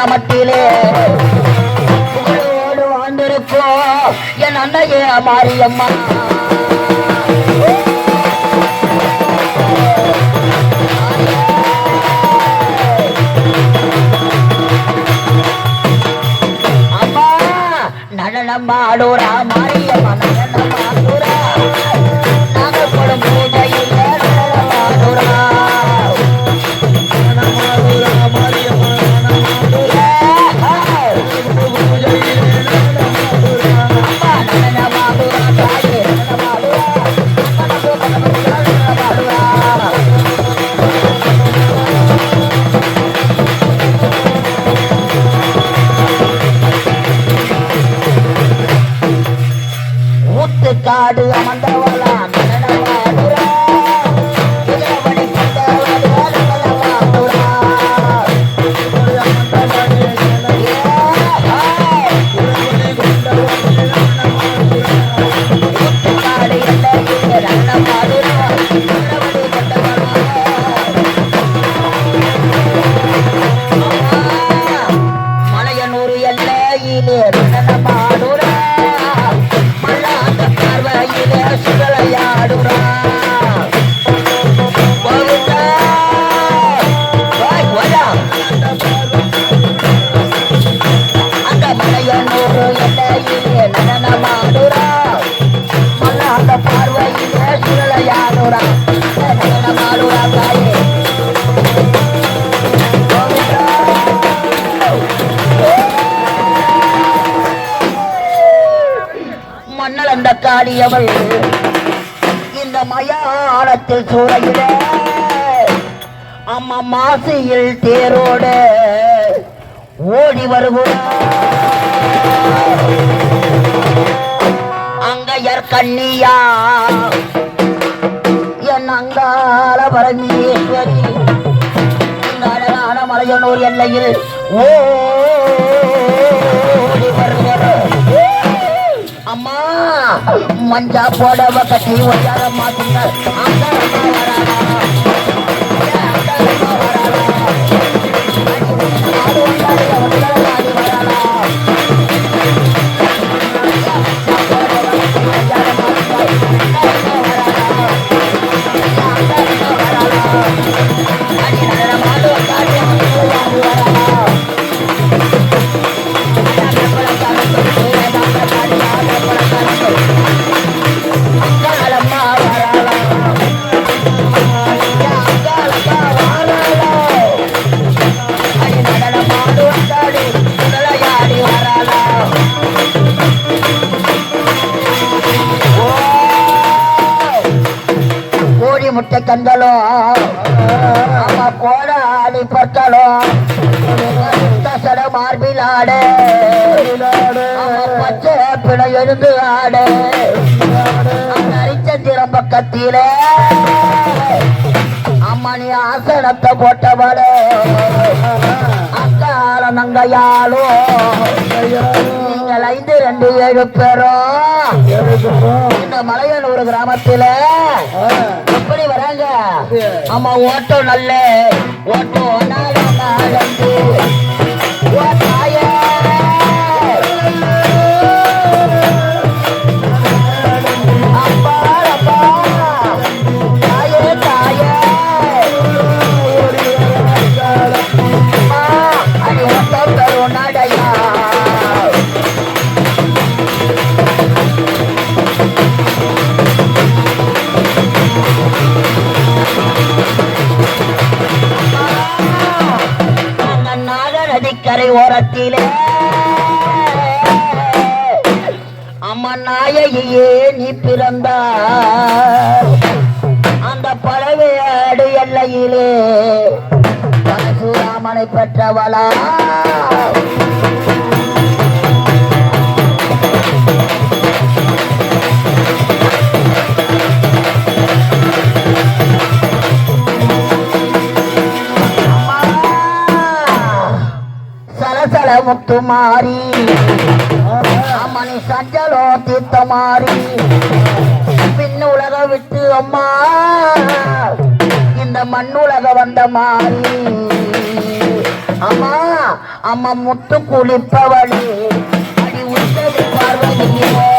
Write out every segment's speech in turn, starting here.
கிராமத்திலே. புகழோடு வாழ்ந்திருக்கோ என் அன்னையே மாரியம்மா அம்மா நடனம் சுழலையாடுறா காடியவள் இந்த மயானத்தில் சூறையில. அம்மா மாசியில் தேரோட ஓடி வருகிறார் அங்கையர் கண்ணியா என் அங்காள பரமேஸ்வரி அழகான மலையனூர் எல்லையில் ஓடி வருகிறார் அம்மா மஞ்சா போடவ கட்டி ஒய்யார மாட்டுங்க முட்டை கண்களோ ஆமா கோடாடி பற்களோ சட மார்பில் ஆடு. பச்சை பிணை எழுந்து ஆடு. அந்த அரிச்சந்திரம் பக்கத்திலே. அம்மா நீ ஆசனத்தை போட்டவளே. அக்கால நங்கையாலோ ஐந்து ரெண்டு ஏழு பேரும் இந்த மலையனூர் கிராமத்தில. எப்படி வராங்க? ஆமா ஓட்டம் நல்ல. ஓட்டம் நாலு பக்கத்திலே. அம்மா நாயகியே நீ பிறந்தார் அந்த பறவையாடு எல்லையிலே. பரசுராமனை பெற்றவளா சலசல முத்துமாரி அம்மணி சஞ்சலோ தீர்த்தமாரி பின்னுலக விட்டு அம்மா. இந்த மண்ணுலக வந்த மாறி. அம்மா அம்மா முத்து குளிப்பவளே அடி உத்தவி பார்வதியோ.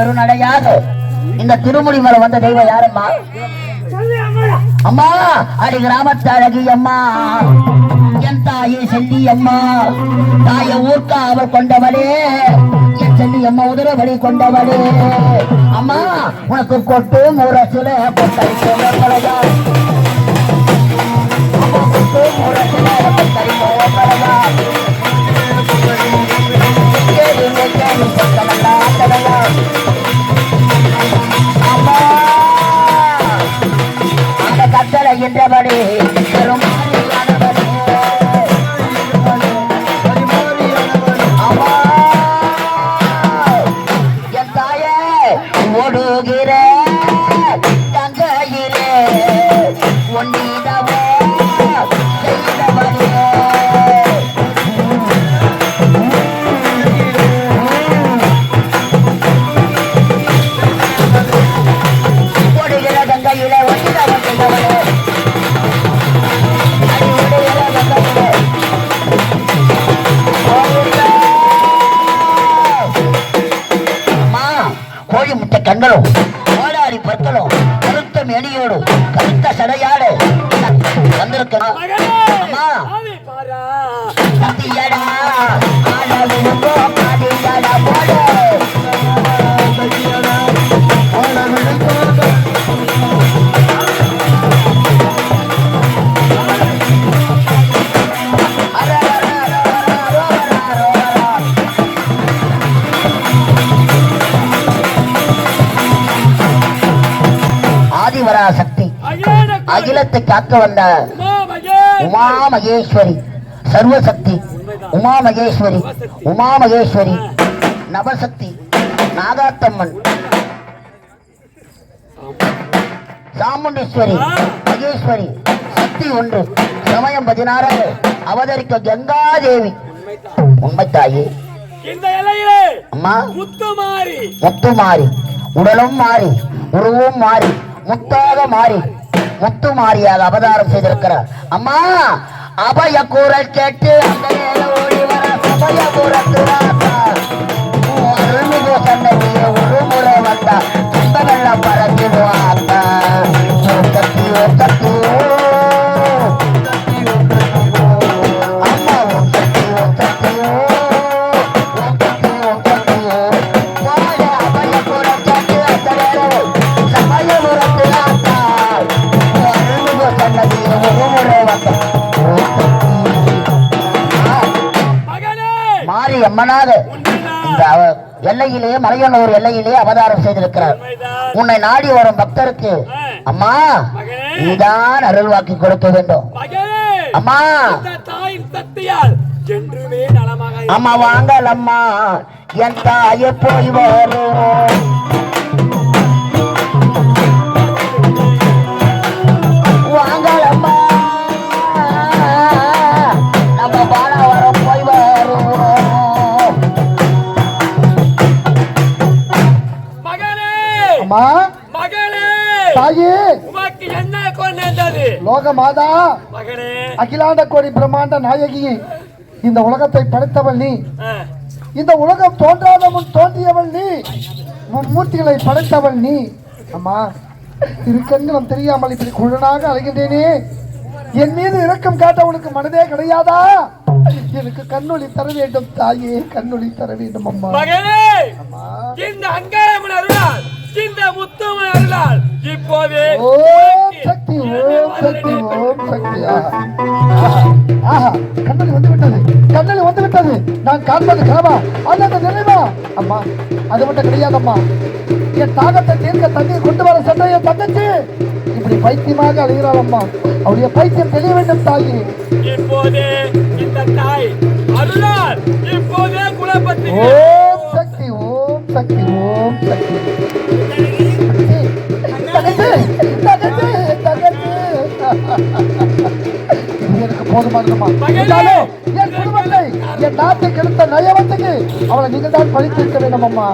பெருநடையாக இந்த திருமுடி மேல வந்த தெய்வம் யாரம்மா? அம்மா அடி கிராமத்து அழகி அம்மா. என் தாயே செல்லி அம்மா. தாய ஊர்க்க அவர் கொண்டவளே. என் செல்லி அம்மா உதிரவழி கொண்டவளே. அம்மா உனக்கு கொட்டு முரசுல கொட்டடிக்கோ பழகா கொட்டு முரசுல கொட்டடிக்கோ என்றபடி Acéptalo. அகிலத்தை காக்க வந்த உமா மகேஸ்வரி சர்வசக்தி. உமா மகேஸ்வரி உமா மகேஸ்வரி நவசக்தி நாகாத்தம்மன். சாமுண்டீஸ்வரி மகேஸ்வரி சக்தி ஒன்று. சமயம் பதினாறு அவதரிக்க கங்காதேவி. உண்மை தாயே இந்த இலையிலே அம்மா. முத்து மாறி. முத்து மாறி. உடலும் மாறி. உருவம் மாறி. முத்தாக மாறி. முத்து மாறியாக அவதாரம் செய்திருக்கிறார். அம்மா அபய குரல் கேட்டு அந்த ஓடி வர சபய புறத்து அம்மனாக உண்மைதான் இந்த அவ- எல்லையிலே மலையனூர் எல்லையிலே அவதாரம் செய்திருக்கிறார். உன்னை நாடி வரும் பக்தருக்கு அம்மா நீதான் அருள்வாக்கி கொடுக்க வேண்டும். அம்மா. அம்மா வாங்கல் அம்மா என் தாயை போய் வரும். தாயே. உமக்கு என்ன கொண்டது லோக மாதா மகனே. அகிலாண்ட கோடி பிரம்மாண்ட நாயகியே இந்த உலகத்தை படைத்தவள் நீ. இந்த உலகம் தோன்றாத முன் தோன்றியவள் நீ. மும்மூர்த்திகளை படைத்தவள் நீ. அம்மா இருக்கங்களும் தெரியாமல் இப்படி குழனாக அழைகின்றேனே என் மீது இரக்கம் காட்ட உனக்கு மனதே கிடையாதா? எனக்கு கண்ணொளி தர வேண்டும் தாயே கண்ணொளி தர வேண்டும் அம்மா. அம்மா. இந்த அருளால் இந்த முத்துமன் அருளால் இப்போது சக்தி ஓம் சக்தி ஓம் சக்தி. ஆஹா கண்ணலி வந்து விட்டது கண்ணலி வந்து விட்டது நான் காண்பது கனவா? அது அந்த நினைவா? அம்மா அது மட்டும் கிடையாதம்மா. என் தாகத்தை தீர்க்க தண்ணீர் கொண்டு வர சென்ற என் தங்கச்சி. இப்படி பைத்தியமாக அழுகிறாள் அம்மா அவருடைய பைத்தியம் தெரிய வேண்டும் தாயி. இப்போது இந்த தாய் அருளால் இப்போதே குலப்பத்தி ஓம் சக்தி ஓம் சக்தி ஓம் சக்தி. போதுமானதுமா? என் குடும்பத்தை என் நாட்டை கெடுத்த நயவத்துக்கு அவளை நீங்கள் தான் பழித்திருக்க வேண்டும் அம்மா